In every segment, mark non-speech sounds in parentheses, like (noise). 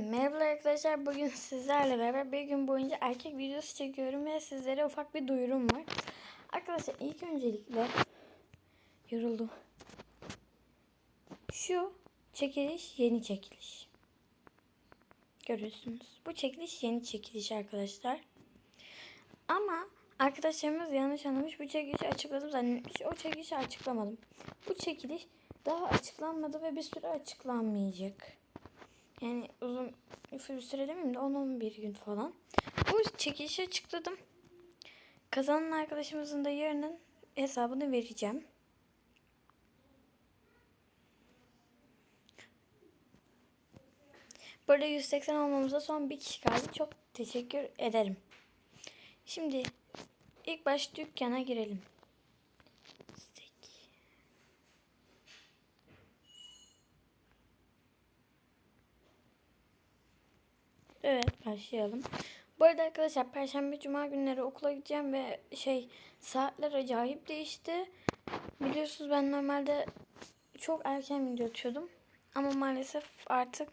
Merhaba arkadaşlar. Bugün (laughs) sizlerle beraber bir gün boyunca erkek videosu çekiyorum ve sizlere ufak bir duyurum var. Arkadaşlar ilk öncelikle yoruldum. Şu çekiliş yeni çekiliş. Görüyorsunuz. Bu çekiliş yeni çekiliş arkadaşlar. Ama arkadaşlarımız yanlış anlamış. Bu çekilişi açıkladım zannetmiş. O çekilişi açıklamadım. Bu çekiliş daha açıklanmadı ve bir süre açıklanmayacak. Yani uzun bir süre demeyeyim de 10-11 gün falan. Bu çekilişi açıkladım. Kazanan arkadaşımızın da yarının hesabını vereceğim. Burada 180 olmamıza son bir kişi kaldı. Çok teşekkür ederim. Şimdi ilk baş dükkana girelim. Evet başlayalım. Bu arada arkadaşlar Perşembe Cuma günleri okula gideceğim ve şey saatler acayip değişti. Biliyorsunuz ben normalde çok erken video atıyordum. Ama maalesef artık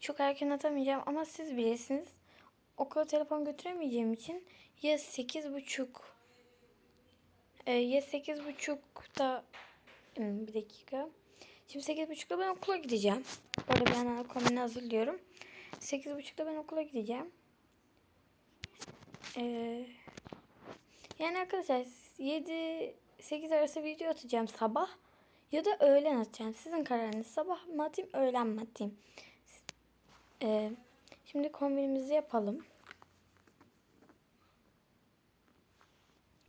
çok erken atamayacağım. Ama siz bilirsiniz. Okula telefon götüremeyeceğim için ya sekiz buçuk e, ya sekiz buçukta Hmm, bir dakika. Şimdi sekiz buçukta ben okula gideceğim. Bir yandan kombini hazırlıyorum. Sekiz buçukta ben okula gideceğim. Ee, yani arkadaşlar 7 8 arası video atacağım sabah ya da öğlen atacağım. Sizin kararınız. Sabah mı atayım, öğlen mi atayım? Ee, şimdi kombinimizi yapalım.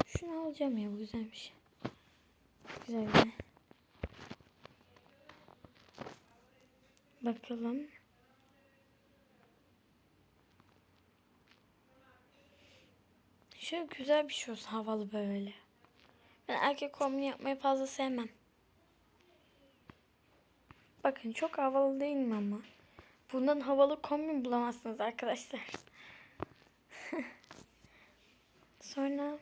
Şunu alacağım ya bu güzelmiş. Güzel güzel. Bakalım. Şöyle güzel bir şey olsun havalı böyle. Ben erkek kombini yapmayı fazla sevmem. Bakın çok havalı değil mi ama? Bundan havalı kombin bulamazsınız arkadaşlar. (laughs) Sonra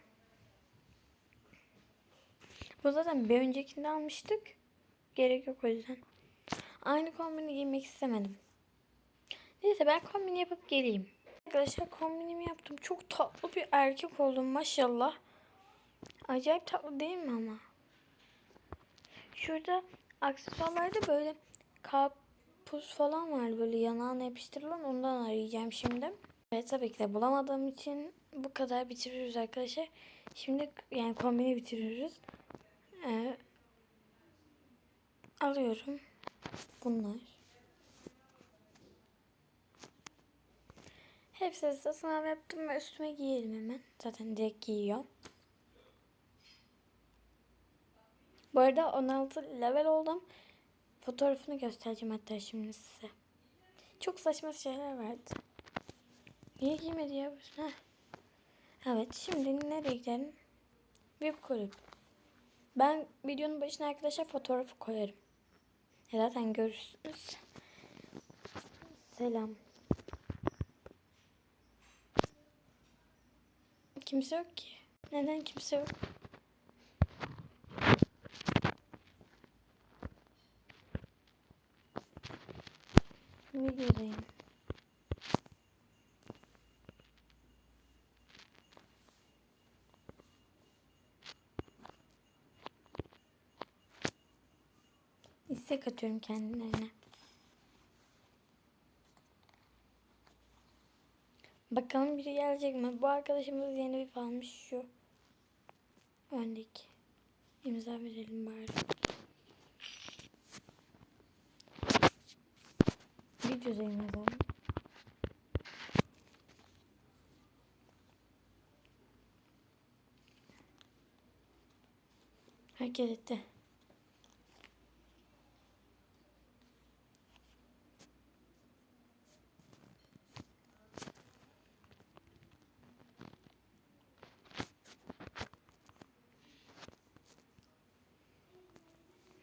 bu zaten bir öncekinde almıştık. Gerek yok o yüzden. Aynı kombini giymek istemedim. Neyse ben kombini yapıp geleyim. Arkadaşlar kombinimi yaptım. Çok tatlı bir erkek oldum maşallah. Acayip tatlı değil mi ama? Şurada aksesuarlarda böyle karpuz falan var böyle yanağına yapıştırılan ondan arayacağım şimdi. Evet tabii ki de bulamadığım için bu kadar bitiriyoruz arkadaşlar. Şimdi yani kombini bitiriyoruz. Ee, alıyorum. Bunlar. Hepsi size sınav yaptım ve üstüme giyelim hemen. Zaten direkt giyiyor. Bu arada 16 level oldum. Fotoğrafını göstereceğim hatta şimdi size. Çok saçma şeyler vardı. Niye giymedi ya? Heh. Evet şimdi nereye gidelim? VIP kulüp. Ben videonun başına arkadaşlar fotoğrafı koyarım. E zaten görürsünüz. Selam. Kimse yok ki. Neden kimse yok? Videodayım. İstek atıyorum kendilerine. Bakalım biri gelecek mi? Bu arkadaşımız yeni bir almış şu. Öndeki. İmza verelim bari. Videodayım yazalım. Herkes etti.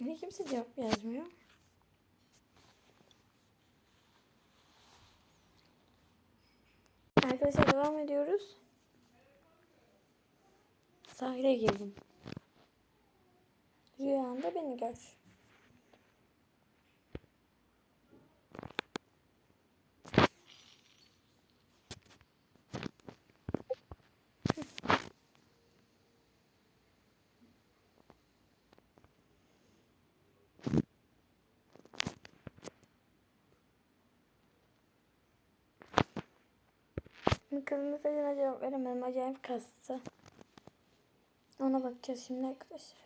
Niye kimse cevap yazmıyor? Arkadaşlar devam ediyoruz. Sahile girdim. Rüyanda beni gör. Kızın mesajına cevap veremedim. Acayip kastı. Ona bakacağız şimdi arkadaşlar.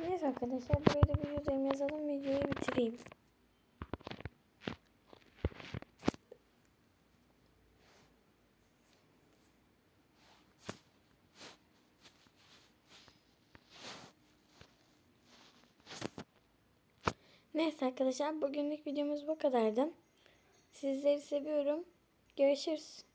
Neyse arkadaşlar da bir yüzeyim yazalım videoyu bitireyim. Neyse arkadaşlar bugünlük videomuz bu kadardı. Sizleri seviyorum. Görüşürüz.